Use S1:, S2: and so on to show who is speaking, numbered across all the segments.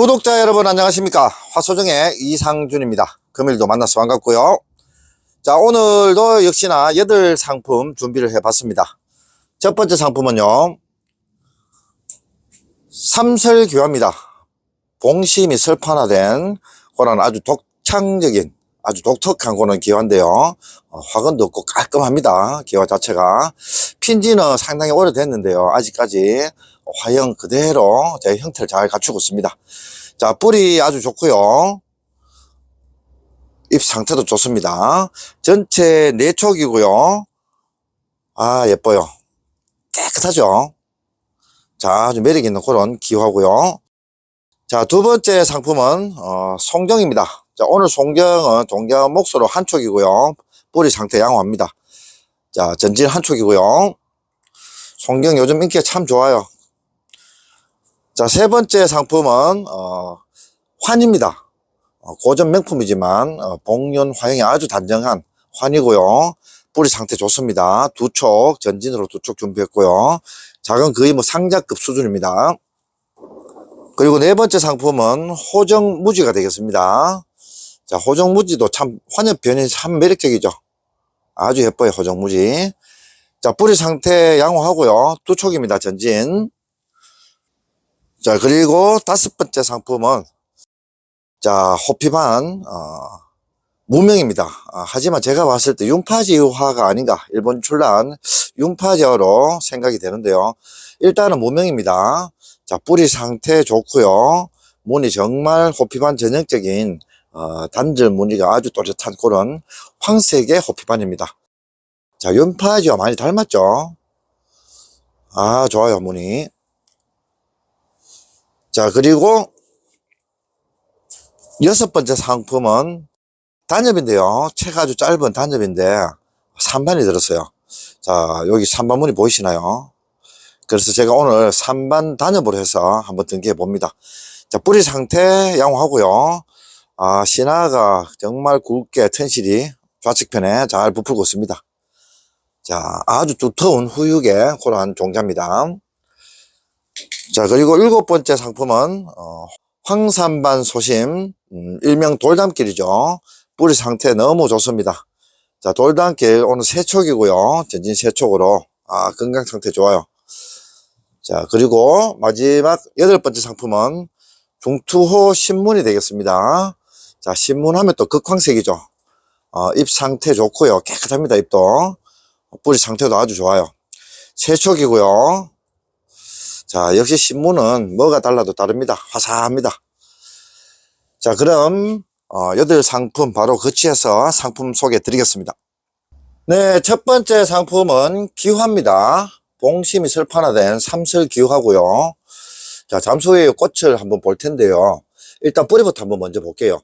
S1: 구독자 여러분 안녕하십니까? 화소정의 이상준입니다. 금일도 만나서 반갑고요. 자 오늘도 역시나 여덟 상품 준비를 해 봤습니다. 첫 번째 상품은요. 삼설교화입니다. 봉심이 설판화된 그런 아주 독창적인 아주 독특한 그런 기화인데요. 어, 화근도 없고 깔끔합니다. 기화 자체가. 핀지는 상당히 오래됐는데요. 아직까지 화형 그대로 제 형태를 잘 갖추고 있습니다. 자, 뿌리 아주 좋고요. 잎 상태도 좋습니다. 전체 네 촉이고요. 아, 예뻐요. 깨끗하죠? 자, 아주 매력 있는 그런 기화고요. 자, 두 번째 상품은 어, 송경입니다. 자, 오늘 송경은 동경 목소로 한 촉이고요. 뿌리 상태 양호합니다. 자, 전진 한 촉이고요. 송경 요즘 인기가 참 좋아요. 자, 세 번째 상품은, 어, 환입니다. 어, 고전 명품이지만, 어, 복륜 화형이 아주 단정한 환이고요. 뿌리 상태 좋습니다. 두 촉, 전진으로 두 촉 준비했고요. 작은 거의 뭐 상자급 수준입니다. 그리고 네 번째 상품은 호정 무지가 되겠습니다. 자, 호정 무지도 참, 환엽 변이 참 매력적이죠. 아주 예뻐요, 호정 무지. 자, 뿌리 상태 양호하고요. 두 촉입니다, 전진. 자, 그리고 다섯 번째 상품은, 자, 호피반, 어, 무명입니다. 아, 하지만 제가 봤을 때 윤파지화가 아닌가, 일본 출란 윤파지화로 생각이 되는데요. 일단은 무명입니다. 자, 뿌리 상태 좋고요 무늬 정말 호피반 전형적인, 어, 단절 무늬가 아주 또렷한 그런 황색의 호피반입니다. 자, 윤파지와 많이 닮았죠? 아, 좋아요, 무늬. 자, 그리고 여섯 번째 상품은 단엽인데요. 채가 아주 짧은 단엽인데 3반이 들었어요. 자, 여기 3반 무늬 보이시나요? 그래서 제가 오늘 3반 단엽으로 해서 한번 등기해 봅니다. 자, 뿌리 상태 양호하고요. 아, 신화가 정말 굵게 튼실이 좌측편에 잘 부풀고 있습니다. 자, 아주 두터운 후육의 그러한 종자입니다. 자, 그리고 일곱 번째 상품은, 어, 황산반 소심, 음, 일명 돌담길이죠. 뿌리 상태 너무 좋습니다. 자, 돌담길 오늘 세촉이고요. 전진 세촉으로. 아, 건강 상태 좋아요. 자, 그리고 마지막 여덟 번째 상품은 중투호 신문이 되겠습니다. 자, 신문하면 또 극황색이죠. 어, 잎 상태 좋고요. 깨끗합니다, 잎도. 뿌리 상태도 아주 좋아요. 세촉이고요. 자, 역시 신문은 뭐가 달라도 다릅니다. 화사합니다. 자, 그럼, 어, 여덟 상품 바로 거치해서 상품 소개 드리겠습니다. 네, 첫 번째 상품은 기화입니다. 봉심이 설판화된 삼설 기화고요. 자, 후에 꽃을 한번 볼 텐데요. 일단 뿌리부터 한번 먼저 볼게요.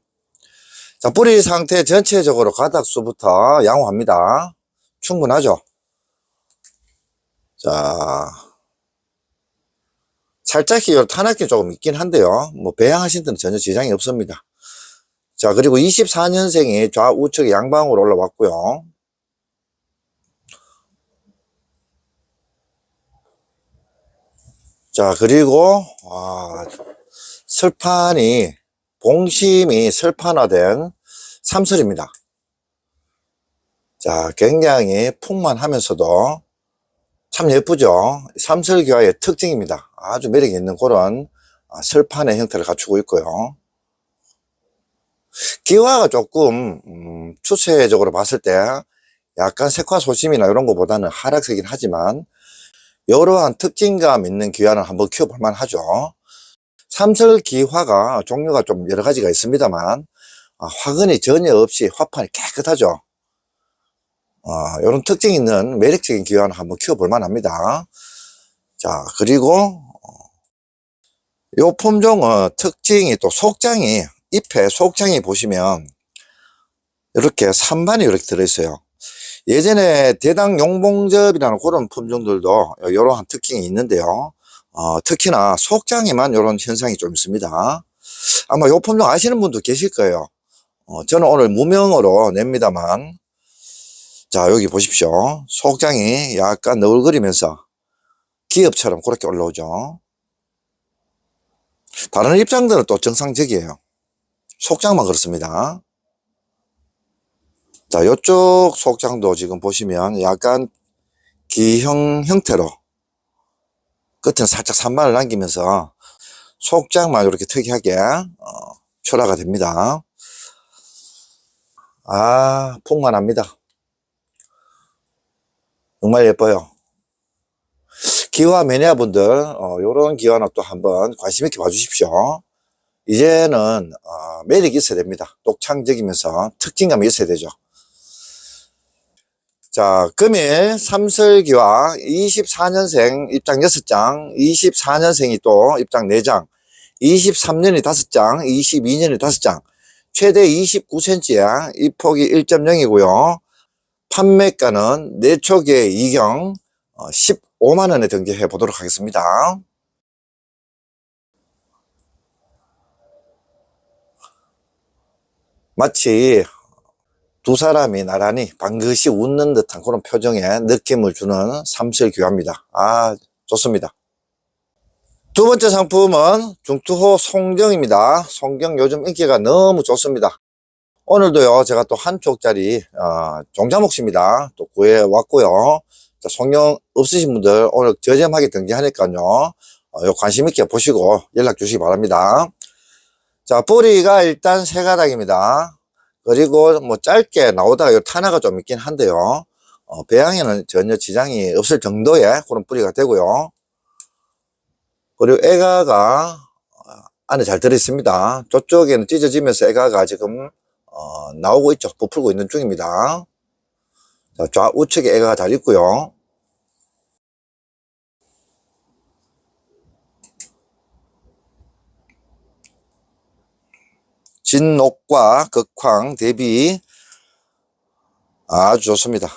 S1: 자, 뿌리 상태 전체적으로 가닥수부터 양호합니다. 충분하죠? 자, 살짝히 탄압기 조금 있긴 한데요. 뭐 배양하신 데는 전혀 지장이 없습니다. 자, 그리고 24년생이 좌우측 양방으로 올라왔고요. 자, 그리고 아, 설판이 봉심이 설판화된 삼설입니다. 자, 굉장히 풍만하면서도 참 예쁘죠. 삼설기와의 특징입니다. 아주 매력 있는 그런 아, 설판의 형태를 갖추고 있고요. 기와가 조금 음, 추세적으로 봤을 때 약간 색화 소심이나 이런 것보다는 하락세긴 하지만 이러한 특징감 있는 기와는 한번 키워볼 만하죠. 삼설 기화가 종류가 좀 여러 가지가 있습니다만 아, 화근이 전혀 없이 화판이 깨끗하죠. 어, 이런 특징 있는 매력적인 기와는 한번 키워볼 만합니다. 자, 그리고 요 품종은 특징이 또 속장이 잎에 속장이 보시면 이렇게 산반이 이렇게 들어있어요. 예전에 대당 용봉접이라는 그런 품종들도 이러한 특징이 있는데요. 어, 특히나 속장에만 이런 현상이 좀 있습니다. 아마 요 품종 아시는 분도 계실 거예요. 어, 저는 오늘 무명으로 냅니다만 자 여기 보십시오. 속장이 약간 너울거리면서 기업처럼 그렇게 올라오죠. 다른 입장들은 또 정상적이에요. 속장만 그렇습니다. 자, 이쪽 속장도 지금 보시면 약간 기형 형태로 끝은 살짝 산만을 남기면서 속장만 이렇게 특이하게 어, 출하가 됩니다. 아, 풍만합니다. 정말 예뻐요. 기와 매니아 분들, 어, 기와는 또 한번 관심 있게 봐주십시오. 이제는, 어, 매력이 있어야 됩니다. 독창적이면서 특징감이 있어야 되죠. 자, 금일 삼설기와 24년생 입장 6장, 24년생이 또 입장 4장, 23년이 5장, 22년이 5장, 최대 29cm야. 이 폭이 1.0이고요. 판매가는 내초계 이경 15만 원에 등기해 보도록 하겠습니다. 마치 두 사람이 나란히 방긋이 웃는 듯한 그런 표정의 느낌을 주는 삼설교합니다. 아, 좋습니다. 두 번째 상품은 중투호 송경입니다. 송경 요즘 인기가 너무 좋습니다. 오늘도요, 제가 또 한쪽짜리, 어, 종자목입니다. 또 구해왔고요. 자, 송경 없으신 분들 오늘 저렴하게 등기하니까요. 어, 요 관심 있게 보시고 연락 주시기 바랍니다. 자, 뿌리가 일단 세 가닥입니다. 그리고 뭐 짧게 나오다가 요 탄화가 좀 있긴 한데요. 어, 배양에는 전혀 지장이 없을 정도의 그런 뿌리가 되고요. 그리고 애가가 어, 안에 잘 들어있습니다. 저쪽에는 찢어지면서 애가가 지금 어, 나오고 있죠. 부풀고 있는 중입니다. 자, 좌우측에 애가가 잘 있고요. 진옥과 극황 대비 아주 좋습니다.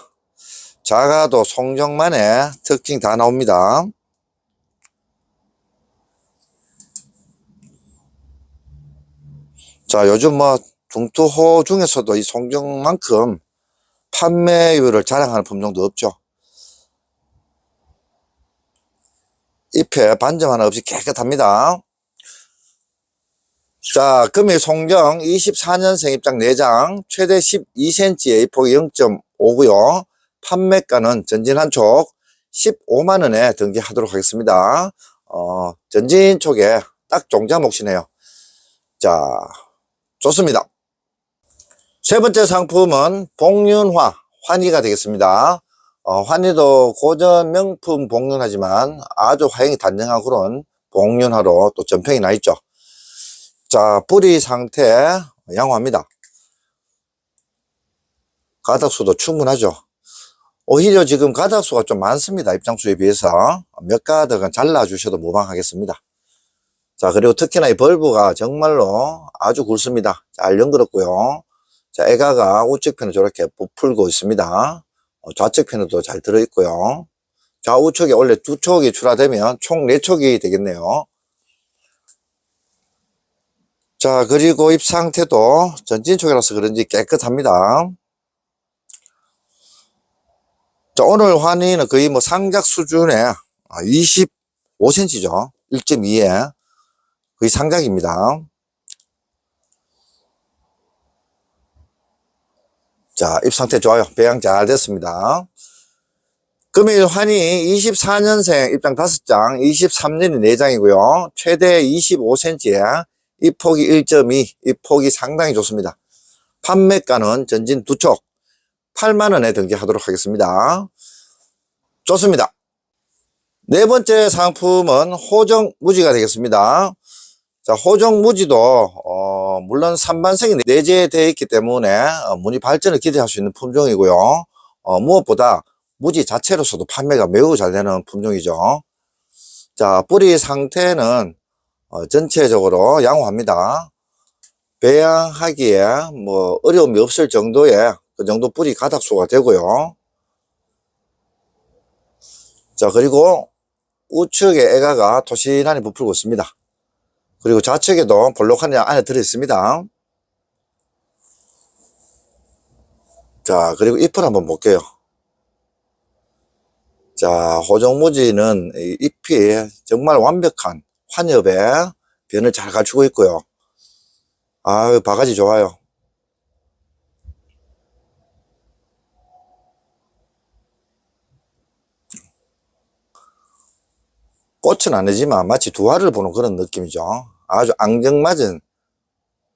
S1: 작아도 송정만의 특징 다 나옵니다. 자, 요즘 뭐 중투호 중에서도 이 송정만큼 판매율을 자랑하는 품종도 없죠. 잎에 반점 하나 없이 깨끗합니다. 자, 금일 송정 24년생 입장 4장, 최대 12cm의 잎폭이 0.5고요. 판매가는 전진 한촉 15만원에 등기하도록 하겠습니다. 어, 전진 촉에 딱 종자 몫이네요. 자, 좋습니다. 세 번째 상품은 복륜화, 환희가 되겠습니다. 어, 환희도 고전 명품 복륜하지만 아주 화형이 단정한 그런 복륜화로 또 전평이 나 있죠. 자, 뿌리 상태 양호합니다. 가닥수도 충분하죠. 오히려 지금 가닥수가 좀 많습니다. 입장수에 비해서. 몇 가닥은 잘라주셔도 무방하겠습니다. 자, 그리고 특히나 이 벌브가 정말로 아주 굵습니다. 잘 연그럽고요. 자, 애가가 우측 편에 저렇게 부풀고 있습니다. 어, 좌측 편에도 잘 들어있고요. 좌우측에 원래 두 촉이 출하되면 총 네 촉이 되겠네요. 자, 그리고 잎 상태도 전진 촉이라서 그런지 깨끗합니다. 자, 오늘 환희는 거의 뭐 상작 수준의 25cm죠. 1.2에 거의 상작입니다. 자, 잎 상태 좋아요. 배양 잘 됐습니다. 금일 환희 24년생 입장 5장, 23년이 4장이고요. 최대 25cm에 이 폭이 1.2, 이 폭이 상당히 좋습니다. 판매가는 전진 두 촉, 8만원에 등기하도록 하겠습니다. 좋습니다. 네 번째 상품은 호정무지가 되겠습니다. 자, 호정무지도, 어, 물론 산반성이 내재되어 있기 때문에 어, 무늬 발전을 기대할 수 있는 품종이고요. 어, 무엇보다 무지 자체로서도 판매가 매우 잘 되는 품종이죠. 자, 뿌리 상태는 어, 전체적으로 양호합니다. 배양하기에 뭐 어려움이 없을 정도의 그 정도 뿌리 가닥수가 되고요. 자, 그리고 우측에 애가가 토신하니 부풀고 있습니다. 그리고 좌측에도 볼록한 양 안에 들어있습니다. 자, 그리고 잎을 한번 볼게요. 자, 호정무지는 이 잎이 정말 완벽한 환엽에 변을 잘 갖추고 있고요. 아유, 바가지 좋아요. 꽃은 아니지만 마치 두화를 보는 그런 느낌이죠. 아주 앙증맞은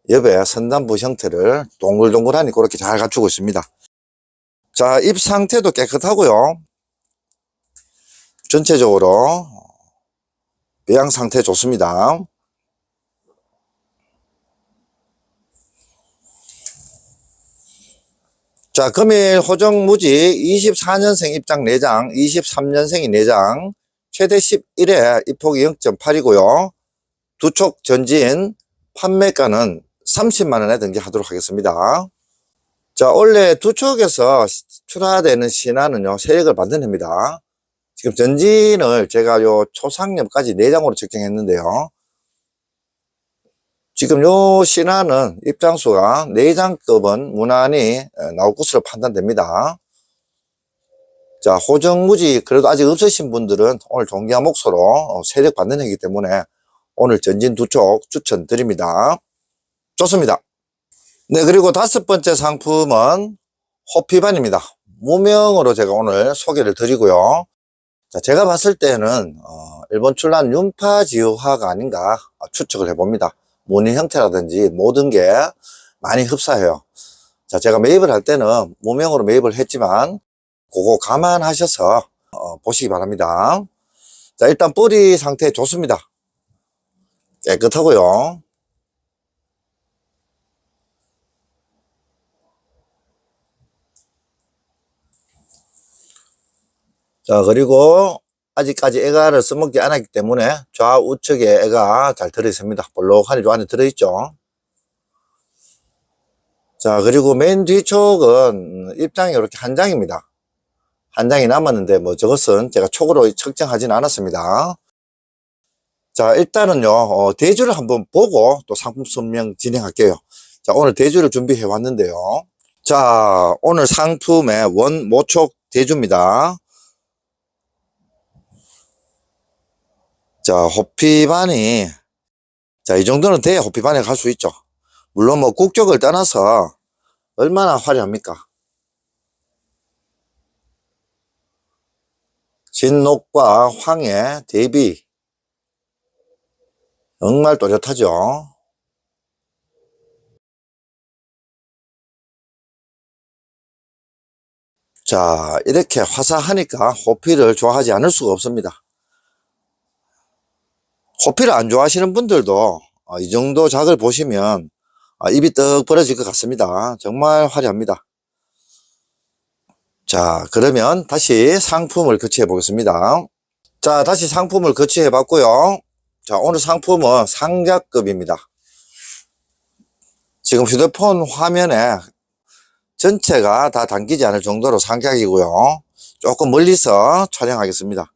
S1: 옆에 선단부 형태를 동글동글하니 그렇게 잘 갖추고 있습니다. 자, 잎 상태도 깨끗하고요. 전체적으로 배양 상태 좋습니다. 자, 금일 호정무지 24년생 입장 4장, 23년생이 4장, 최대 11회 입폭이 0.8이고요. 두촉 전진 판매가는 30만원에 등기하도록 하겠습니다. 자, 원래 두 촉에서 출하되는 신화는요, 세력을 만들어냅니다. 지금 전진을 제가 요 초상엽까지 4장으로 측정했는데요. 지금 요 신화는 입장수가 4장급은 무난히 나올 것으로 판단됩니다. 자, 호정무지 그래도 아직 없으신 분들은 오늘 종기화 목소로 어, 세력 받는 해이기 때문에 오늘 전진 두 쪽 추천드립니다. 좋습니다. 네, 그리고 다섯 번째 상품은 호피반입니다. 무명으로 제가 오늘 소개를 드리고요. 자, 제가 봤을 때는 어, 일본 출란 윤파지우화가 아닌가 추측을 해봅니다. 무늬 형태라든지 모든 게 많이 흡사해요. 자, 제가 매입을 할 때는 무명으로 매입을 했지만 그거 감안하셔서 어, 보시기 바랍니다. 자, 일단 뿌리 상태 좋습니다. 깨끗하고요. 자, 그리고 아직까지 애가를 써먹지 않았기 때문에 좌우측에 애가 잘 들어있습니다. 볼록하니 저 안에 들어있죠. 자, 그리고 맨 뒤쪽은 입장이 이렇게 한 장입니다. 한 장이 남았는데 뭐 저것은 제가 촉으로 측정하진 않았습니다. 자, 일단은요, 어, 대주를 한번 보고 또 상품 설명 진행할게요. 자, 오늘 대주를 준비해 왔는데요. 자, 오늘 상품의 원 모촉 대주입니다. 자, 호피반이, 자, 이 정도는 돼야 호피반에 갈 수 있죠. 물론 뭐 국격을 떠나서 얼마나 화려합니까? 진녹과 황해 대비 정말 또렷하죠. 자, 이렇게 화사하니까 호피를 좋아하지 않을 수가 없습니다. 호피를 안 좋아하시는 분들도 어, 이 정도 작을 보시면 어, 입이 떡 벌어질 것 같습니다. 정말 화려합니다. 자, 그러면 다시 상품을 거치해 보겠습니다. 자, 다시 상품을 거치해 봤고요. 자, 오늘 상품은 상자급입니다. 지금 휴대폰 화면에 전체가 다 담기지 않을 정도로 상격이고요. 조금 멀리서 촬영하겠습니다.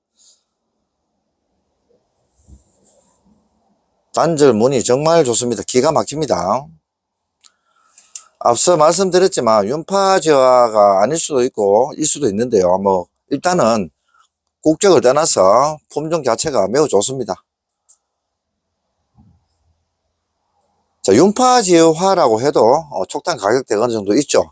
S1: 단절 무늬 정말 좋습니다. 기가 막힙니다. 앞서 말씀드렸지만 윤파지화가 아닐 수도 있고 일 수도 있는데요. 뭐 일단은 국적을 떠나서 품종 자체가 매우 좋습니다. 자, 윤파지화라고 해도 어, 촉단 가격대가 어느 정도 있죠.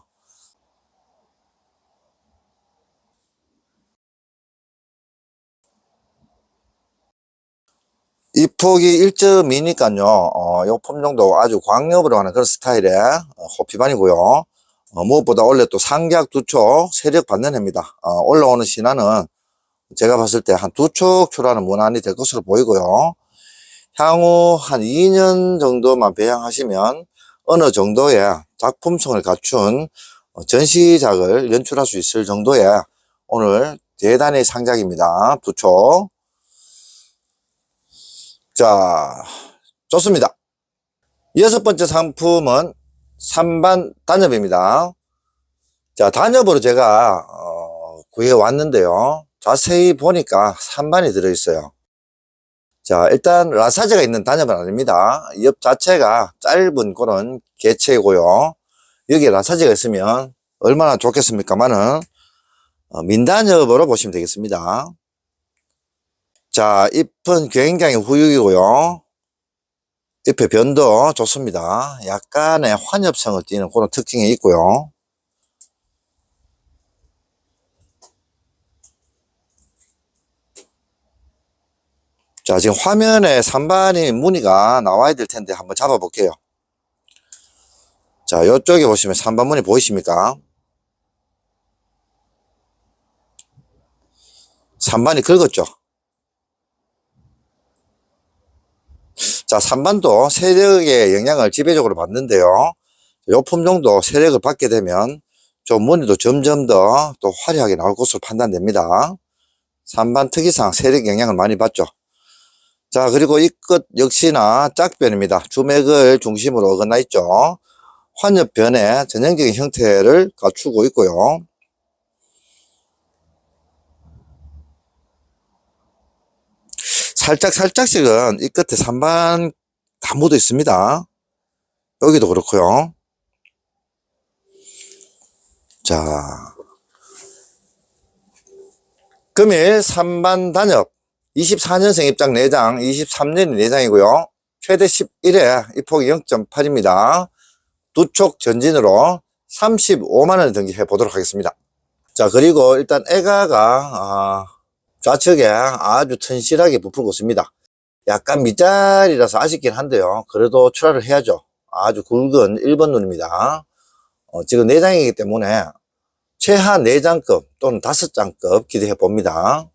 S1: 이 폭이 1.2니까요, 어, 요 품종도 아주 광역으로 하는 그런 스타일의 어, 호피반이고요. 어, 무엇보다 원래 또 상작 두촉 세력 받는 해입니다. 어, 올라오는 신화는 제가 봤을 때 한 두촉 출하는 무난히 될 것으로 보이고요. 향후 한 2년 정도만 배양하시면 어느 정도의 작품성을 갖춘 어, 전시작을 연출할 수 있을 정도의 오늘 대단히 상작입니다. 두 촉. 자, 좋습니다. 여섯 번째 상품은 3반 단엽입니다. 자, 단엽으로 제가 어, 구해 왔는데요. 자세히 보니까 3반이 들어있어요. 자, 일단 라사제가 있는 단엽은 아닙니다. 옆 자체가 짧은 그런 개체고요. 여기에 라사제가 있으면 얼마나 좋겠습니까만은 어, 민단엽으로 보시면 되겠습니다. 자, 잎은 굉장히 후육이고요. 잎의 변도 좋습니다. 약간의 환엽성을 띠는 그런 특징이 있고요. 자, 지금 화면에 산반이 무늬가 나와야 될 텐데 한번 잡아 볼게요. 자, 이쪽에 보시면 산반 무늬 보이십니까? 산반이 긁었죠? 자, 산반도 세력의 영향을 지배적으로 받는데요. 요 품종도 세력을 받게 되면 좀 무늬도 점점 더 또 화려하게 나올 것으로 판단됩니다. 산반 특이상 세력 영향을 많이 받죠. 자, 그리고 이 끝 역시나 짝변입니다. 주맥을 중심으로 어긋나 있죠. 환엽변의 전형적인 형태를 갖추고 있고요. 살짝 살짝씩은 이 끝에 산반 다 묻어 있습니다. 여기도 그렇고요. 자, 금일 3반 단엽 24년생 입장 4장, 23년이 4장이고요. 최대 11회 입폭이 0.8입니다. 두 촉 전진으로 35만원 등기해 보도록 하겠습니다. 자, 그리고 일단 애가가, 아, 좌측에 아주 튼실하게 부풀고 있습니다. 약간 밑자리라서 아쉽긴 한데요. 그래도 출하를 해야죠. 아주 굵은 1번 눈입니다. 어, 지금 4장이기 때문에 최하 4장급 또는 5장급 기대해 봅니다.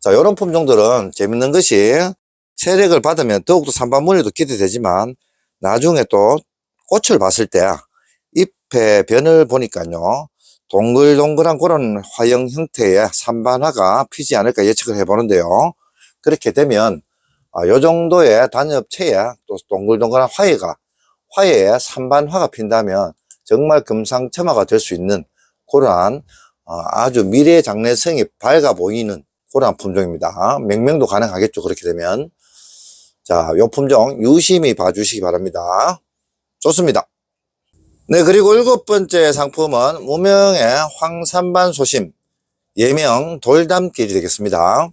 S1: 자, 요런 품종들은 재밌는 것이 세력을 받으면 더욱더 산반무늬도 기대되지만 나중에 또 꽃을 봤을 때 잎의 변을 보니까요. 동글동글한 그런 화형 형태의 산반화가 피지 않을까 예측을 해보는데요. 그렇게 되면 아, 요 정도의 단엽체에 또 동글동글한 화해가 화해에 산반화가 핀다면 정말 금상첨화가 될 수 있는 그러한 어, 아주 미래 장래성이 밝아 보이는 그러한 품종입니다. 맹명도 가능하겠죠. 그렇게 되면 자, 요 품종 유심히 봐주시기 바랍니다. 좋습니다. 네, 그리고 일곱 번째 상품은 무명의 황산반 소심 예명 돌담길이 되겠습니다.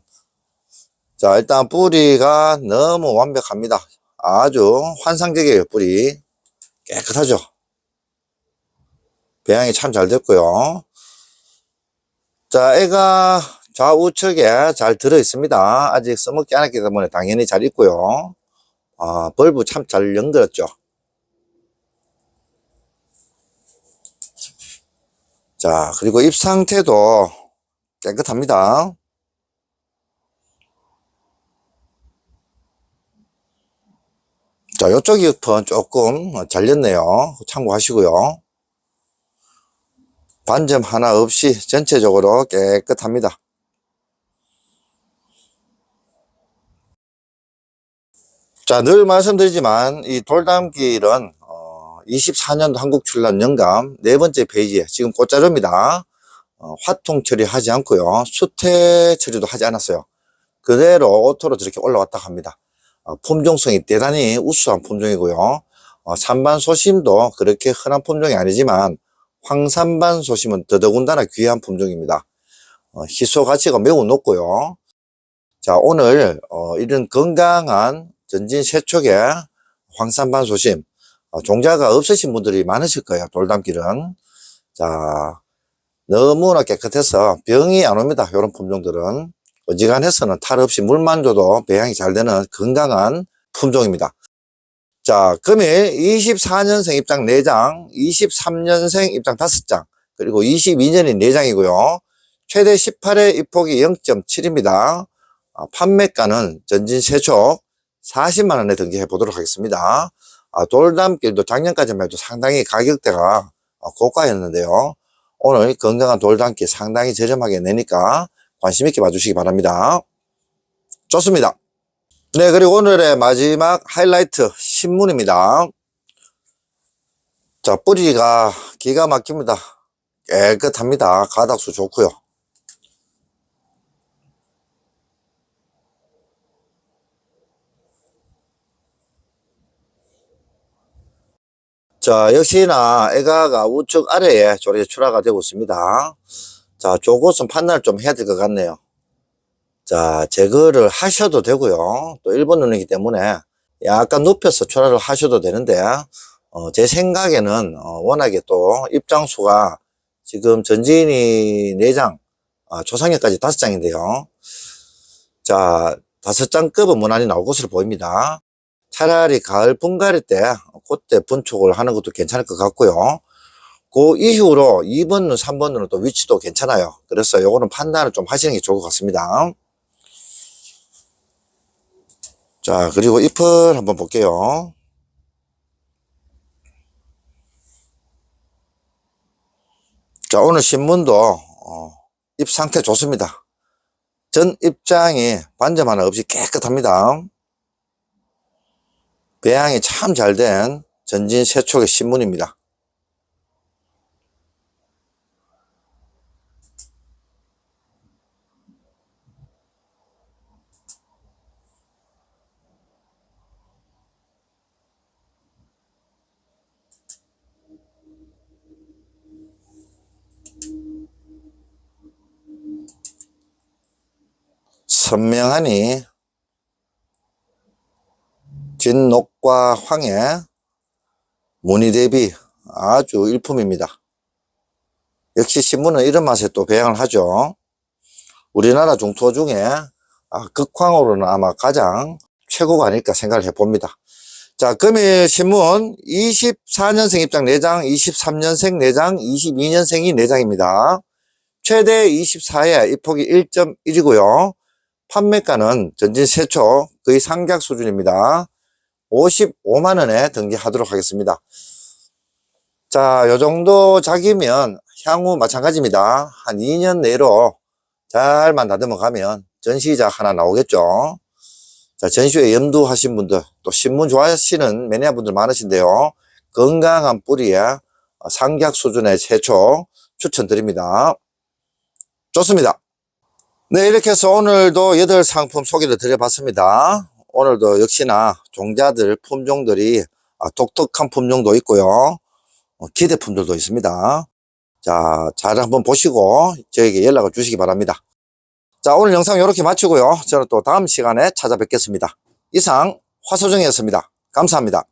S1: 자, 일단 뿌리가 너무 완벽합니다. 아주 환상적이에요, 뿌리. 깨끗하죠. 배양이 참 잘 됐고요. 자, 애가 좌우측에 잘 들어 있습니다. 아직 써먹지 않았기 때문에 당연히 잘 있고요. 아, 벌브 참 잘 연결했죠. 자, 그리고 잎 상태도 깨끗합니다. 자, 요쪽 잎은 조금 잘렸네요. 참고하시고요. 반점 하나 없이 전체적으로 깨끗합니다. 자, 늘 말씀드리지만 이 돌담길은 어, 24년도 한국 출란 영감 네 번째 페이지에 지금 꽃자루입니다. 어, 화통 처리하지 않고요. 수태 처리도 하지 않았어요. 그대로 오토로 저렇게 올라왔다 합니다. 어, 품종성이 대단히 우수한 품종이고요. 어, 산반 소심도 그렇게 흔한 품종이 아니지만 황산반 소심은 더더군다나 귀한 품종입니다. 어, 희소 가치가 매우 높고요. 자, 오늘 어, 이런 건강한 전진 세촉에 황산반 소심 어, 종자가 없으신 분들이 많으실 거예요. 돌담길은. 자, 너무나 깨끗해서 병이 안 옵니다. 이런 품종들은. 어지간해서는 탈 없이 물만 줘도 배양이 잘 되는 건강한 품종입니다. 자, 금일 24년생 입장 4장, 23년생 입장 5장, 그리고 22년이 4장이고요. 최대 18회 입폭이 0.7입니다. 아, 판매가는 전진 세촉 40만원에 등기해 보도록 하겠습니다. 아, 돌담길도 작년까지만 해도 상당히 가격대가 어, 고가였는데요. 오늘 건강한 돌담길 상당히 저렴하게 내니까 관심 있게 봐주시기 바랍니다. 좋습니다. 네, 그리고 오늘의 마지막 하이라이트 신문입니다. 자, 뿌리가 기가 막힙니다. 깨끗합니다. 가닥수 좋고요. 자, 역시나 애가가 우측 아래에 저렇게 출하가 되고 있습니다. 자, 저것은 판단을 좀 해야 될 것 같네요. 자, 제거를 하셔도 되고요. 또 1번 눈이기 때문에 약간 높여서 출하를 하셔도 되는데, 어, 제 생각에는, 어, 워낙에 또 입장수가 지금 전진이 4장, 아, 조상혁까지 5장인데요. 자, 다섯 장급은 무난히 나올 것으로 보입니다. 차라리 가을 분갈이 때, 그때 분촉을 하는 것도 괜찮을 것 같고요. 그 이후로 2번은 3번은 또 위치도 괜찮아요. 그래서 요거는 판단을 좀 하시는 게 좋을 것 같습니다. 자, 그리고 잎을 한번 볼게요. 자, 오늘 신문도, 어, 잎 상태 좋습니다. 전 입장이 반점 하나 없이 깨끗합니다. 배양이 참 잘 된 전진 세촉의 신문입니다. 선명하니 진녹과 황해 무늬 대비 아주 일품입니다. 역시 신문은 이런 맛에 또 배양을 하죠. 우리나라 중토 중에 아, 극황으로는 아마 가장 최고가 아닐까 생각을 해봅니다. 자, 금일 신문 24년생 입장 4장, 23년생 4장, 22년생이 4장입니다. 최대 24회 입폭이 1.1이고요. 판매가는 전진 최초 거의 상격 수준입니다. 55만원에 등기하도록 하겠습니다. 자, 요 정도 작이면 향후 마찬가지입니다. 한 2년 내로 잘만 다듬어 가면 전시작 하나 나오겠죠. 자, 전시회 염두하신 분들, 또 신문 좋아하시는 매니아 분들 많으신데요. 건강한 뿌리에 상격 수준의 최초 추천드립니다. 좋습니다. 네, 이렇게 해서 오늘도 8 상품 소개를 드려봤습니다. 오늘도 역시나 종자들 품종들이 아, 독특한 품종도 있고요. 어, 기대품들도 있습니다. 자, 잘 한번 보시고 저에게 연락을 주시기 바랍니다. 자, 오늘 영상 이렇게 마치고요. 저는 또 다음 시간에 찾아뵙겠습니다. 이상 화소정이었습니다. 감사합니다.